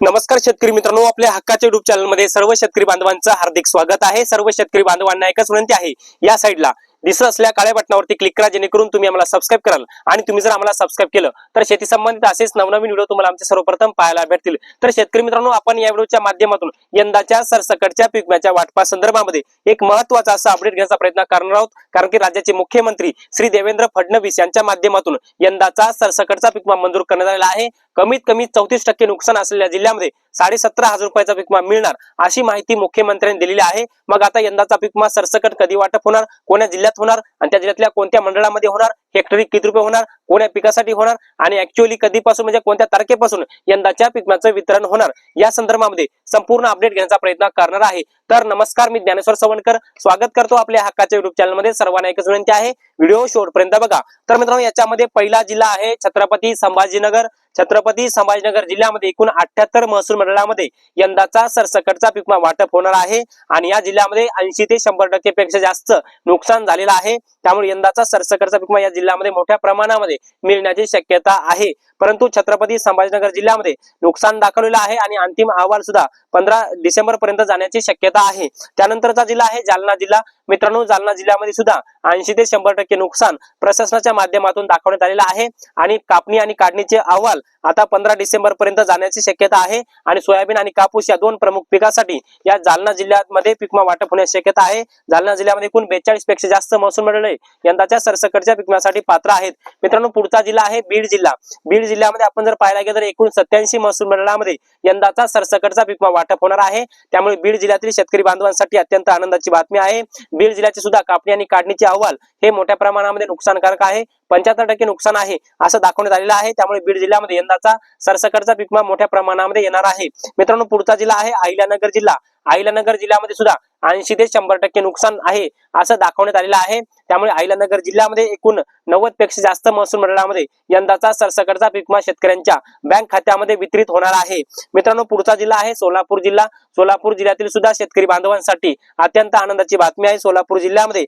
नमस्कार शेतकरी मित्रांनो आपल्या हक्काच्या युट्यूब चॅनलमध्ये सर्व शेतकरी बांधवांचं हार्दिक स्वागत आहे. सर्व शेतकरी बांधवांना एकच विनंती आहे या साईडला दिसत असल्या काळ्या बटनावरती क्लिक करा जेणेकरून तुम्ही आम्हाला सबस्क्राईब कराल. आणि तुम्ही जर आम्हाला सबस्क्राईब केलं तर शेती संबंधित असेच नवनवीन व्हिडिओ तुम्हाला आमचे सर्वप्रथम पाहायला भेटतील. तर शेतकरी मित्रांनो आपण या व्हिडिओच्या माध्यमातून यंदाच्या सरसकटच्या पिकम्याच्या वाटपा संदर्भामध्ये एक महत्त्वाचा असा अपडेट घेण्याचा प्रयत्न करणार आहोत. कारण की राज्याचे मुख्यमंत्री श्री देवेंद्र फडणवीस यांच्या माध्यमातून यंदाचा सरसकटचा पिकमा मंजूर करण्यात आलेला आहे. कमीत कमी चौतीस टक्के नुकसान असलेल्या जिल्ह्यामध्ये साडेसतरा हजार रुपयाचा पीक विमा मिळणार अशी माहिती मुख्यमंत्र्यांनी दिलेली आहे. मग आता यंदाचा पीक विमा सरसकट कधी वाटप होणार? कोण्या जिल्ह्यात होणार? आणि त्या जिल्ह्यातल्या कोणत्या मंडळामध्ये होणार? हेक्टरी किती रुपये होणार कोण्या पिकासाठी होणार आणि ऍक्च्युअली कधीपासून म्हणजे कोणत्या तारखेपासून यंदाच्या पिकमाचं वितरण होणार या संदर्भामध्ये संपूर्ण अपडेट घेण्याचा प्रयत्न करणार आहे. तर नमस्कार मी ज्ञानेश्वर सवणकर. स्वागत करतो आपल्या हक्काच्या युट्यूब चॅनलमध्ये सर्वांना एकच विनंती आहे व्हिडिओ शेवटपर्यंत बघा. तर मित्रांनो याच्यामध्ये पहिला जिल्हा आहे छत्रपती संभाजीनगर. छत्रपती संभाजीनगर जिल्ह्यामध्ये एकूण अठ्याहत्तर महसूल मंडळामध्ये यंदाचा सरसकटचा पीक वाटप होणार आहे. आणि या जिल्ह्यामध्ये ऐंशी ते शंभर टक्के पेक्षा जास्त नुकसान झालेलं आहे. त्यामुळे यंदाचा सरसकटचा पीक या जिल्ह्यामध्ये मोठ्या प्रमाणामध्ये मिळण्याची शक्यता आहे. परंतु छत्रपती संभाजीनगर जिल्ह्यामध्ये नुकसान दाखवलेलं आहे आणि अंतिम अहवाल सुद्धा पंधरा डिसेंबर पर्यंत जाण्याची शक्यता आहे. त्यानंतरचा जिल्हा आहे जालना जिल्हा. मित्रांनो जालना जिल्ह्यामध्ये सुद्धा ऐंशी ते शंभर टक्के नुकसान प्रशासनाच्या माध्यमातून दाखवण्यात आलेलं आहे. आणि कापणी आणि काढणीचे अहवाल आता पंधरा डिसेंबर पर्यंत जाण्याची शक्यता आहे. आणि सोयाबीन आणि कापूस या दोन प्रमुख पिकासाठी या जालना जिल्ह्यामध्ये पिकमा वाटप होण्याची शक्यता आहे. जालना जिल्ह्यामध्ये एकूण बेचाळीसपेक्षा जास्त महसूल मंडळे यंदाच्या सरसकटच्या पिकण्यासाठी पात्र आहेत. मित्रांनो पुढचा जिल्हा आहे बीड जिल्हा. बीड जिल्ह्यामध्ये आपण जर पाहायला गेलं तर एकूण सत्याऐंशी महसूल मंडळामध्ये यंदाचा सरसकटचा पिकमा वाटप होणार आहे. त्यामुळे बीड जिल्ह्यातील शेतकरी बांधवांसाठी अत्यंत आनंदाची बातमी आहे. बीड जिल्ह्याचे सुद्धा कापणी आणि काढणीचे अहवाल हे मोठ्या प्रमाणामध्ये नुकसानकारक आहे. पंच्याहत्तर टक्के नुकसान आहे असं दाखवण्यात आलेलं आहे. त्यामुळे बीड जिल्ह्यामध्ये यंदाचा सरसकटचा पिकमा मोठ्या प्रमाणामध्ये येणार आहे. मित्रांनो पुढचा जिल्हा आहे अहिल्यानगर जिल्हा. अहिल्यानगर जिल्ह्यामध्ये सुद्धा ऐंशी ते शंभर टक्के नुकसान आहे असं दाखवण्यात आलेलं आहे. त्यामुळे अहिल्यानगर जिल्ह्यामध्ये एकूण नव्वदपेक्षा जास्त महसूल मंडळामध्ये यंदाचा सरसकटचा पीकमा शेतकऱ्यांच्या बँक खात्यामध्ये वितरित होणार आहे. मित्रांनो पुढचा जिल्हा आहे सोलापूर जिल्हा. सोलापूर जिल्ह्यातील सुद्धा शेतकरी बांधवांसाठी अत्यंत आनंदाची बातमी आहे. सोलापूर जिल्ह्यामध्ये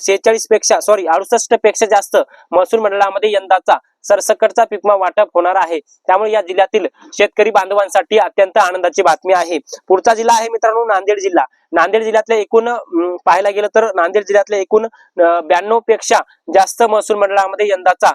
शेहेचाळीसपेक्षा सॉरी अडुसष्टपेक्षा जास्त महसूल मंडळामध्ये यंदाचा सरसकटचा पिकमा वाटप होणार आहे. त्यामुळे या जिल्ह्यातील शेतकरी बांधवांसाठी अत्यंत आनंदाची बातमी आहे. पुढचा जिल्हा आहे मित्रांनो नांदेड जिल्हा. नांदेड जिल्ह्यातले एकूण अं, पाहायला गेलं तर नांदेड जिल्ह्यातले एकूण ब्याण्णवपेक्षा जास्त महसूल मंडळामध्ये यंदाचा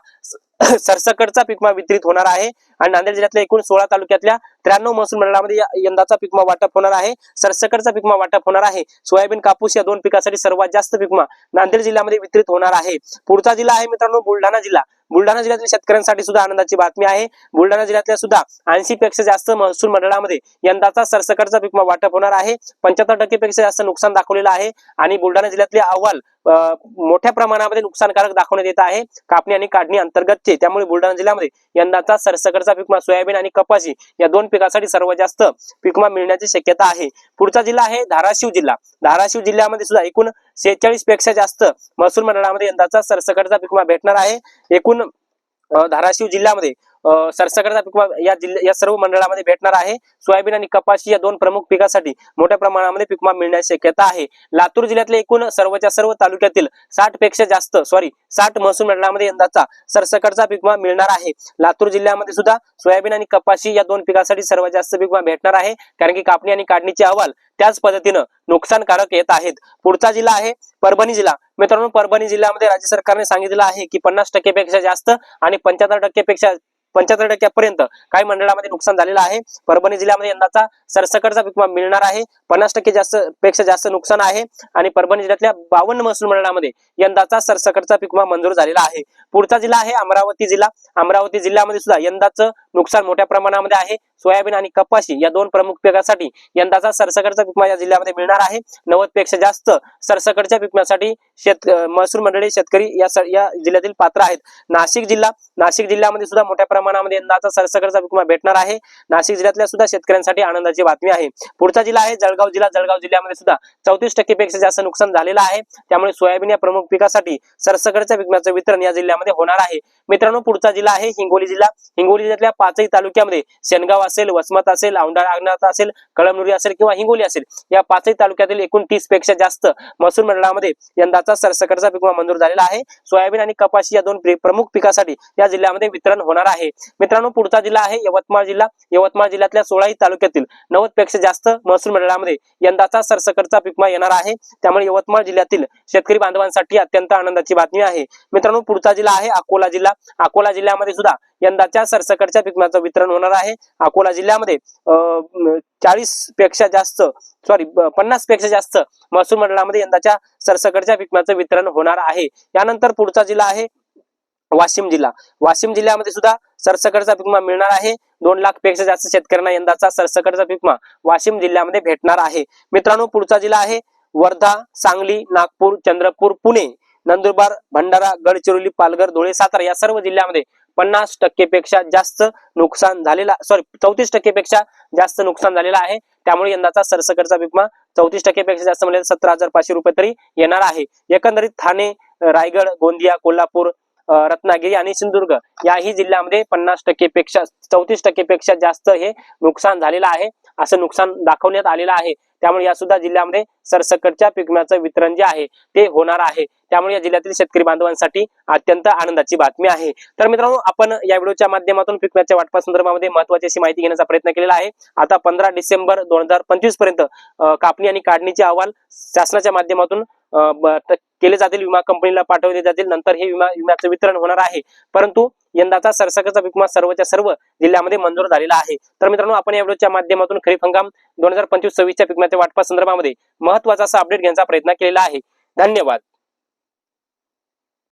सरसकटचा पिकमा वितरित होणार आहे. आणि नांदेड जिल्ह्यातल्या एकूण सोळा तालुक्यातल्या त्र्याण्णव महसूल मंडळामध्ये यंदाचा पिकमा वाटप होणार आहे. सरसकटचा पिकमा वाटप होणार आहे. सोयाबीन कापूस या दोन पिकासाठी सर्वात जास्त पिकमा नांदेड जिल्ह्यामध्ये वितरित होणार आहे. पुढचा जिल्हा आहे मित्रांनो बुलढाणा जिल्हा. बुलढाणा जिल्ह्यातील शेतकऱ्यांसाठी सुद्धा आनंदाची बातमी आहे. बुलढाणा जिल्ह्यातल्या सुद्धा ऐंशी पेक्षा जास्त महसूल मंडळामध्ये यंदाचा सरसकटचा पीक वाटप होणार आहे. पंच्याहत्तर टक्के पेक्षा जास्त नुकसान दाखवलेलं आहे आणि बुलढाणा जिल्ह्यातले अहवाल अं, मोठ्या प्रमाणामध्ये नुकसानकारक दाखवण्यात येत आहे. कापणी आणि काढणी अंतर्गतचे त्यामुळे बुलढाणा जिल्ह्यामध्ये यंदाचा सरसकटचा पिकमा सोयाबीन आणि कपाशी या दोन पिकासाठी सर्वात जास्त पिकमा मिळण्याची शक्यता आहे. पुढचा जिल्हा आहे धाराशिव जिल्हा. धाराशिव जिल्ह्यामध्ये सुद्धा एकूण शेहेचाळीसपेक्षा जास्त महसूल मंडळामध्ये यंदाचा सरसकटचा पिकमा भेटणार आहे. एकूण धाराशिव जिल्ह्यामध्ये अं, सरसकटचा या जिल्ह्या या सर्व मंडळामध्ये भेटणार आहे. सोयाबीन आणि कपाशी या दोन प्रमुख पिकासाठी मोठ्या प्रमाणामध्ये पिकमा मिळण्याची शक्यता आहे. लातूर जिल्ह्यातले एकूण सर्वच्या सर्व तालुक्यातील साठपेक्षा जास्त सॉरी साठ महसूल मंडळामध्ये यंदाचा सरसकटचा पिकमा मिळणार आहे. लातूर जिल्ह्यामध्ये सुद्धा सोयाबीन आणि कपाशी या दोन पिकासाठी सर्वात जास्त पिकमा भेटणार आहे. कारण की कापणी आणि काढणीचे अहवाल त्याच पद्धतीनं नुकसानकारक येत आहेत. पुढचा जिल्हा आहे परभणी जिल्हा. मित्रांनो परभणी जिल्ह्यामध्ये राज्य सरकारने सांगितलं आहे की पन्नास टक्केपेक्षा जास्त आणि पंच्याहत्तर टक्केपेक्षा पंच्याहत्तर टक्क्यापर्यंत काही मंडळामध्ये नुकसान झालेलं आहे. परभणी जिल्ह्यामध्ये यंदाचा सरसकटचा पीक मिळणार आहे. पन्नास टक्के जास्त पेक्षा जास्त नुकसान आहे. आणि परभणी जिल्ह्यातल्या बावन्न महसूल मंडळामध्ये यंदाचा सरसकटचा पिकमा मंजूर झालेला आहे. पुढचा जिल्हा आहे अमरावती जिल्हा. अमरावती जिल्ह्यामध्ये सुद्धा यंदाचं नुकसान मोठ्या प्रमाणामध्ये आहे. सोयाबीन आणि कपाशी या दोन प्रमुख पिकासाठी यंदाचा सरसकडचा विकमा या जिल्ह्यामध्ये मिळणार आहे. नव्वदपेक्षा जास्त सरसकटच्या पिकम्यासाठी शेत महसूल मंडळी शेतकरी या या जिल्ह्यातील पात्र आहेत. नाशिक जिल्हा नाशिक जिल्ह्यामध्ये सुद्धा मोठ्या प्रमाणामध्ये यंदाचा सरसकडचा पिकमा भेटणार आहे. नाशिक जिल्ह्यातल्या सुद्धा शेतकऱ्यांसाठी आनंदाची बातमी आहे. पुढचा जिल्हा आहे जळगाव जिल्हा. जळगाव जिल्ह्यामध्ये सुद्धा चौतीस टक्के पेक्षा जास्त नुकसान झालेलं आहे. त्यामुळे सोयाबीन या प्रमुख पिकासाठी सरसकडच्या पिकम्याचं वितरण या जिल्ह्यामध्ये होणार आहे. मित्रांनो पुढचा जिल्हा आहे हिंगोली जिल्हा. हिंगोली जिल्ह्यातल्या पाचही तालुक्यामध्ये सेनगाव असेल वसमत असेल औंढा नागनाथ असेल कळमनुरी असेल किंवा हिंगोली असेल या पाचही तालुक्यातील एकूण तीसपेक्षा जास्त महसूल मंडळामध्ये यंदाचा सरसकटचा पिकमा मंजूर झालेला आहे. सोयाबीन आणि कपाशी या दोन प्रमुख पिकासाठी या जिल्ह्यामध्ये वितरण होणार आहे. मित्रांनो पुढचा जिल्हा आहे यवतमाळ जिल्हा. यवतमाळ जिल्ह्यातल्या सोळाही तालुक्यातील नव्वदपेक्षा जास्त महसूल मंडळामध्ये यंदाचा सरसकटचा पिकमा येणार आहे. त्यामुळे यवतमाळ जिल्ह्यातील शेतकरी बांधवांसाठी अत्यंत आनंदाची बातमी आहे. मित्रांनो पुढचा जिल्हा आहे अकोला जिल्हा. अकोला जिल्ह्यामध्ये सुद्धा यंदाच्या सरसकटच्या पिकमाचं वितरण होणार आहे. अकोला जिल्ह्यामध्ये चाळीसपेक्षा जास्त सॉरी पन्नासपेक्षा जास्त महसूल मंडळामध्ये यंदाच्या सरसकटच्या पिकमाचं वितरण होणार आहे. यानंतर पुढचा जिल्हा आहे वाशिम जिल्हा. वाशिम जिल्ह्यामध्ये सुद्धा सरसकटचा पिकमा मिळणार आहे. दोन लाखपेक्षा जास्त शेतकऱ्यांना यंदाचा सरसकटचा पिकमा वाशिम जिल्ह्यामध्ये भेटणार आहे. मित्रांनो पुढचा जिल्हा आहे वर्धा सांगली नागपूर चंद्रपूर पुणे नंदुरबार भंडारा गडचिरोली पालघर धुळे सातारा या सर्व जिल्ह्यामध्ये पन्नास टक्केपेक्षा जास्त नुकसान झालेला सॉरी चौतीस टक्केपेक्षा जास्त नुकसान झालेलं आहे. त्यामुळे यंदाचा सरसकरचा विमा चौतीस टक्केपेक्षा जास्त म्हणजे सतरा हजार पाचशे रुपये तरी येणार आहे. एकंदरीत ठाणे रायगड गोंदिया कोल्हापूर रत्नागिरी आणि सिंधुदुर्ग याही जिल्ह्यामध्ये पन्नास टक्केपेक्षा चौतीस टक्केपेक्षा जास्त हे नुकसान झालेलं आहे असं नुकसान दाखवण्यात आलेलं आहे. त्यामुळे या सुद्धा जिल्ह्यामध्ये सरसकटच्या पिकम्याचं वितरण जे आहे ते होणार आहे. त्यामुळे या जिल्ह्यातील शेतकरी बांधवांसाठी अत्यंत आनंदाची बातमी आहे. तर मित्रांनो आपण या व्हिडिओच्या माध्यमातून पिकम्याच्या वाटपा संदर्भामध्ये महत्वाची अशी माहिती घेण्याचा प्रयत्न केलेला आहे. आता पंधरा डिसेंबर दोन हजार पंचवीसपर्यंत कापणी आणि काढणीचे अहवाल शासनाच्या माध्यमातून केले जातील विमा कंपनीला पाठवले जातील नंतर हे विमा विम्याचं वितरण होणार आहे. परंतु यंदाचा सरसकटचा विमा सर्वच्या सर्व जिल्ह्यामध्ये मंजूर झालेला आहे. तर मित्रांनो आपण या व्हिडिओच्या माध्यमातून खरीप हंगाम दोन हजार पंचवीस सव्वीसच्या पिकम्याच्या वाटपा संदर्भामध्ये महत्त्वाचा असा अपडेट घेण्याचा प्रयत्न केलेला आहे. धन्यवाद.